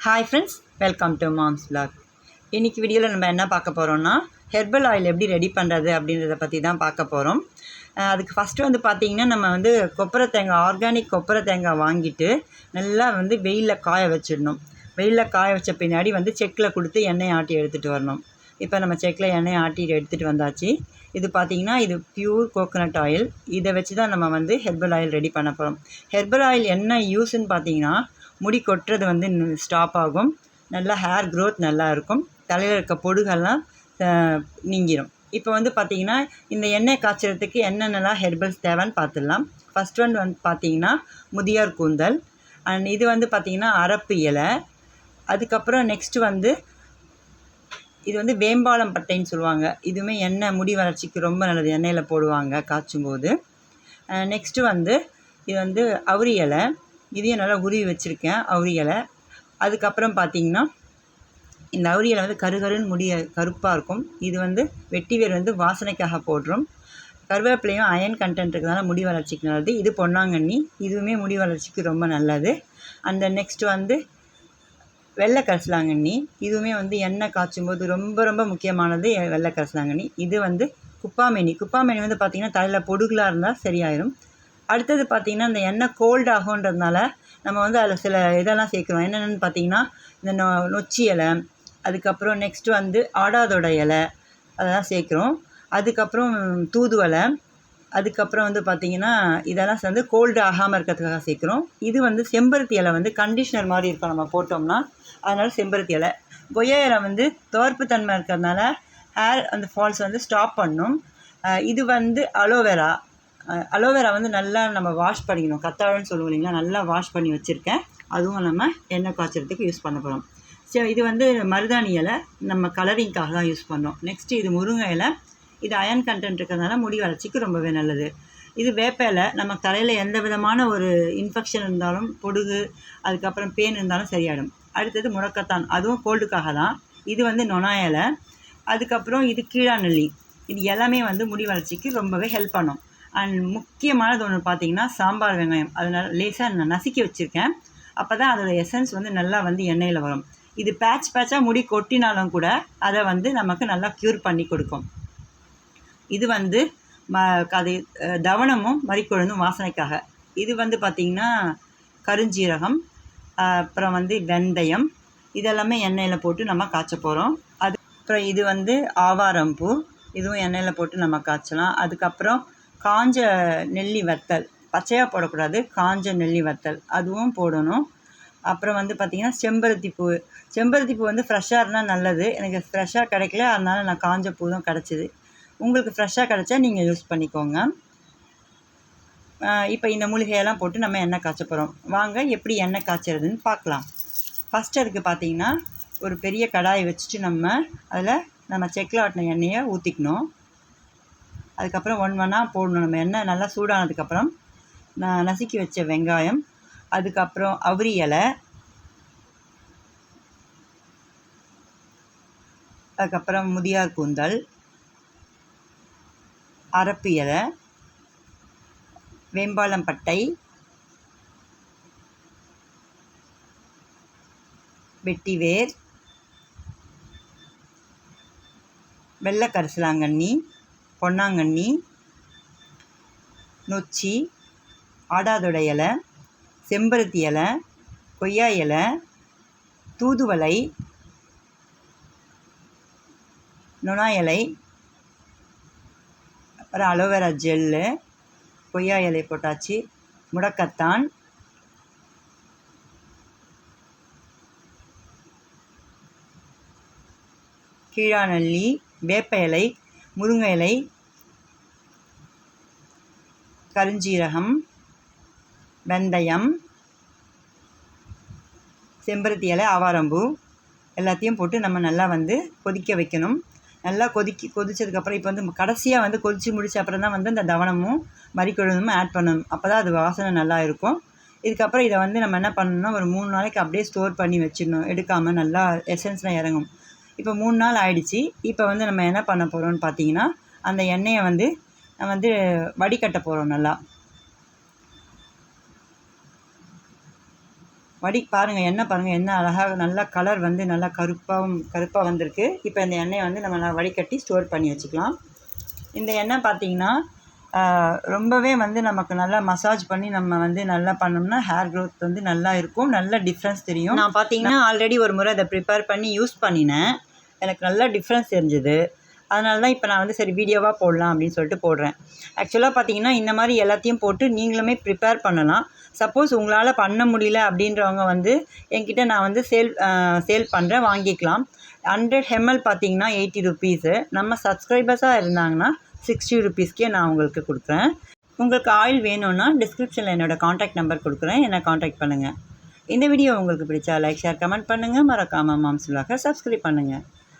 Hi friends welcome to mom's blog இன்றைக்கி வீடியோவில் நம்ம என்ன பார்க்க போகிறோம்னா ஹெர்பல் ஆயில் எப்படி ரெடி பண்ணுறது அப்படின்றத பற்றி தான் பார்க்க போகிறோம் அதுக்கு ஃபஸ்ட்டு வந்து பார்த்திங்கன்னா நம்ம வந்து கொப்பரை தேங்காய் ஆர்கானிக் கொப்பரை தேங்காய் வாங்கிட்டு நல்லா வந்து வெயிலில் காய வச்சிடணும். வெயிலில் காய வச்ச பின்னாடி வந்து செக்கில் கொடுத்து எண்ணெய் ஆட்டி எடுத்துகிட்டு வரணும். இப்போ நம்ம செக்கில் எண்ணெய் ஆட்டி எடுத்துகிட்டு வந்தாச்சு. இது பார்த்திங்கன்னா இது பியூர் கோகோனட் ஆயில் இதை வச்சு தான் நம்ம வந்து ஹெர்பல் ஆயில் ரெடி பண்ண போகிறோம் ஹெர்பல் ஆயில் என்ன யூஸ்ன்னு பார்த்தீங்கன்னா முடி கொட்டுறது வந்து ஸ்டாப் ஆகும். நல்லா ஹேர் க்ரோத் நல்லா இருக்கும். தலையில் இருக்க பொடுகெல்லாம் நீங்கிடும் நீங்கிரும். இப்போ வந்து பார்த்திங்கன்னா இந்த எண்ணெய் காய்ச்சறதுக்கு என்னென்னலாம் ஹெர்பல்ஸ் தேவைன்னு பார்த்துடலாம் ஃபஸ்ட் ஒன் வந்து பார்த்திங்கன்னா முதியோர் கூந்தல். அண்ட் இது வந்து பார்த்திங்கன்னா அரப்பு இலை. அதுக்கப்புறம் நெக்ஸ்ட்டு வந்து இது வந்து வேம்பாலம் பட்டைன்னு சொல்லுவாங்க. இதுவுமே எண்ணெய் முடி வளர்ச்சிக்கு ரொம்ப நல்லது. எண்ணெயில் போடுவாங்க காய்ச்சும் போது நெக்ஸ்ட்டு வந்து இது வந்து அவுரி இலை. இதையும் நல்லா உருவி வச்சுருக்கேன் அவுரிகளை அதுக்கப்புறம் பார்த்தீங்கன்னா இந்த அவுரியலை வந்து கருகருன்னு முடிய கருப்பாக இருக்கும். இது வந்து வெட்டி வேர் வந்து வாசனைக்காக போடுறோம். கருவேப்பிலையும் அயன் கண்டென்ட் இருக்கிறதுனால முடி வளர்ச்சிக்கு நல்லது. இது பொன்னாங்கண்ணி. இதுவுமே முடி வளர்ச்சிக்கு ரொம்ப நல்லது. அந்த நெக்ஸ்ட் வந்து வெள்ளை கரிசலாங்கண்ணி. இதுவுமே வந்து எண்ணெய் காய்ச்சும் போது ரொம்ப ரொம்ப முக்கியமானது வெள்ளை கரிசலாங்கண்ணி. இது வந்து குப்பாமேனி. குப்பாமேனி வந்து பார்த்திங்கன்னா தலையில் பொடுகலாக இருந்தால் சரியாயிரும். அடுத்தது பார்த்திங்கன்னா இந்த எண்ணெய் கோல்ட் ஆகுன்றதுனால நம்ம வந்து அதில் சில இதெல்லாம் சேர்க்குறோம். என்னென்னு பார்த்தீங்கன்னா இந்த நொ நொச்சி இலை அதுக்கப்புறம் நெக்ஸ்ட்டு வந்து ஆடாதோட இலை அதெல்லாம் சேர்க்குறோம். அதுக்கப்புறம் தூதுவலை அதுக்கப்புறம் வந்து பார்த்திங்கன்னா இதெல்லாம் வந்து கோல்டு ஆகாமல் இருக்கிறதுக்காக சேர்க்குறோம். இது வந்து செம்பருத்தி இலை வந்து கண்டிஷ்னர் மாதிரி இருக்கும் நம்ம போட்டோம்னா அதனால் செம்பருத்தி இலை. கொய்யா இலை வந்து துவர்ப்பு தன்மை இருக்கிறதுனால ஹேர் அந்த ஃபால்ஸ் வந்து ஸ்டாப் பண்ணும். இது வந்து அலோவேரா அலோவேரா வந்து நல்லா நம்ம வாஷ் பண்ணிக்கணும். கத்தாழன்னு சொல்லுவோம் இல்லைங்களா? நல்லா வாஷ் பண்ணி வச்சுருக்கேன். அதுவும் நம்ம எண்ணெய் காய்ச்சறதுக்கு யூஸ் பண்ண போகிறோம் ஸோ இது வந்து மருதாணி இலை. நம்ம கலரிங்காக தான் யூஸ் பண்ணோம். நெக்ஸ்ட்டு இது முருங்கை இலை. இது அயன் கண்டென்ட் இருக்கிறதுனால முடி வளர்ச்சிக்கு ரொம்பவே நல்லது. இது வேப்ப இலை. நம்ம தலையில் எந்த விதமான ஒரு இன்ஃபெக்ஷன் இருந்தாலும் பொடுகு அதுக்கப்புறம் பேன் இருந்தாலும் சரியாயிடும். அடுத்தது முடக்கத்தான். அதுவும் கோல்டுக்காக தான். இது வந்து நொனா இலை. அதுக்கப்புறம் இது கீழாநெல்லி இது எல்லாமே வந்து முடி வளர்ச்சிக்கு ரொம்பவே ஹெல்ப் பண்ணும். அண்ட் முக்கியமானது ஒன்று பார்த்தீங்கன்னா சாம்பார் வெங்காயம். அதனால் லேசாக நான் நசுக்கி வச்சுருக்கேன். அப்போ தான் அதோடய எசன்ஸ் வந்து நல்லா வந்து எண்ணெயில் வரும். இது பேட்ச் பேட்சாக முடி கொட்டினாலும் கூட அதை வந்து நமக்கு நல்லா க்யூர் பண்ணி கொடுக்கும். இது வந்து ம அது தவணமும் தவனமும் மறிக்கொழுந்தும் வாசனைக்காக. இது வந்து பார்த்திங்கன்னா கருஞ்சீரகம் அப்புறம் வந்து வெந்தயம் இதெல்லாமே எண்ணெயில் போட்டு நம்ம காய்ச்ச போகிறோம் அது அப்புறம் இது வந்து ஆவாரம் பூ. இதுவும் எண்ணெயில் போட்டு நம்ம காய்ச்சலாம். அதுக்கப்புறம் காஞ்ச நெல்லி வத்தல். பச்சையாக போடக்கூடாது காஞ்ச நெல்லி வத்தல். அதுவும் போடணும். அப்புறம் வந்து பார்த்திங்கன்னா செம்பருத்தி பூ செம்பருத்தி பூ வந்து ஃப்ரெஷ்ஷாக இருந்தால் நல்லது. எனக்கு ஃப்ரெஷ்ஷாக கிடைக்கல. அதனால் நான் காஞ்ச பூ தான் கிடச்சிது. உங்களுக்கு ஃப்ரெஷ்ஷாக கிடச்சா நீங்கள் யூஸ் பண்ணிக்கோங்க. இப்போ இந்த மூலிகையெல்லாம் போட்டு நம்ம எண்ணெய் காய்ச்ச போகிறோம் வாங்க எப்படி எண்ணெய் காய்ச்சறதுன்னு பார்க்கலாம் ஃபஸ்ட்டு அதுக்கு பார்த்தீங்கன்னா ஒரு பெரிய கடாயை வச்சுட்டு நம்ம அதில் நம்ம செக்கில் ஆட்டின எண்ணெயை ஊற்றிக்கணும் அதுக்கப்புறம் ஒன் ஒன்னாக போடணும். நம்ம எண்ணெய் நல்லா சூடானதுக்கப்புறம் நான் நசுக்கி வச்ச வெங்காயம் அதுக்கப்புறம் அவரி இலை அதுக்கப்புறம் முதியார் கூந்தல் அரப்பு இலை வேம்பாலம் பட்டை வெட்டிவேர் வெள்ளை கரிசலாங்கண்ணி பொன்னாங்கண்ணி நொச்சி ஆடாதொடை இலை செம்பருத்தி இலை கொய்யா இலை தூதுவளை நொணா இலை அப்புறம் அலோவேரா ஜெல்லு கொய்யா இலை போட்டாச்சு முடக்கத்தான். கீழாநெல்லி வேப்ப இலை முருங்கை இலை கருஞ்சீரகம் வெந்தயம் செம்பருத்தி இலை ஆவாரம்பூ எல்லாத்தையும் போட்டு நம்ம நல்லா வந்து கொதிக்க வைக்கணும். நல்லா கொதிக்கி கொதிச்சதுக்கப்புறம் இப்போ வந்து கடைசியாக வந்து கொதித்து முடிச்ச அப்புறம் தான் வந்து இந்த தவனமும் மறிக்கொழுந்தும் ஆட் பண்ணணும். அப்போ தான் அது வாசனை நல்லா இருக்கும். இதுக்கப்புறம் இதை வந்து நம்ம என்ன பண்ணணும்னா ஒரு மூணு நாளைக்கு அப்படியே ஸ்டோர் பண்ணி வச்சிடணும். எடுக்காமல் நல்லா எசன்ஸ்லாம் இறங்கும். இப்போ மூணு நாள் ஆயிடுச்சு. இப்போ வந்து நம்ம என்ன பண்ண போகிறோம்னு பார்த்தீங்கன்னா அந்த எண்ணெயை வந்து நம்ம வந்து வடிகட்ட போகிறோம் நல்லா. வடி பாருங்கள் எண்ணெய் பாருங்கள் எண்ணெய் அழகாக நல்லா கலர் வந்து நல்லா கருப்பாகவும் கருப்பாக வந்திருக்கு. இப்போ இந்த எண்ணெயை வந்து நம்ம நல்லா வடிகட்டி ஸ்டோர் பண்ணி வச்சுக்கலாம். இந்த எண்ணெய் பார்த்தீங்கன்னா ரொம்பவே வந்து நமக்கு நல்லா மசாஜ் பண்ணி நம்ம வந்து நல்லா பண்ணோம்னா ஹேர் க்ரோத் வந்து நல்லா இருக்கும். நல்ல டிஃப்ரென்ஸ் தெரியும். நான் பார்த்தீங்கன்னா ஆல்ரெடி ஒரு முறை அதை ப்ரிப்பேர் பண்ணி யூஸ் பண்ணினேன். எனக்கு நல்லா டிஃப்ரென்ஸ் தெரிஞ்சுது. அதனால தான் இப்போ நான் வந்து சரி வீடியோவாக போடலாம் அப்படின்னு சொல்லிட்டு போடுறேன். ஆக்சுவலாக பார்த்தீங்கன்னா இந்த மாதிரி எல்லாத்தையும் போட்டு நீங்களுமே ப்ரிப்பேர் பண்ணலாம். சப்போஸ் உங்களால் பண்ண முடியல அப்படின்றவங்க வந்து என்கிட்ட நான் வந்து சேல் சேல் பண்ணுறேன் வாங்கிக்கலாம். ஹண்ட்ரட் ஹெம்எல் பார்த்தீங்கன்னா எயிட்டி ருபீஸு நம்ம சப்ஸ்கிரைபர்ஸாக இருந்தாங்கன்னா சிக்ஸ்டி ருபீஸ்க்கே நான் உங்களுக்கு கொடுக்குறேன். உங்களுக்கு ஆயில் வேணும்னா டிஸ்கிரிப்ஷனில் என்னோடய காண்டாக்ட் நம்பர் கொடுக்குறேன். என்னை காண்டாக்ட் பண்ணுங்கள் இந்த வீடியோ உங்களுக்கு பிடிச்சா லைக் ஷேர் கமெண்ட் பண்ணுங்கள் மறக்காமல் மாம்சுலாக சப்ஸ்கிரைப் பண்ணுங்கள்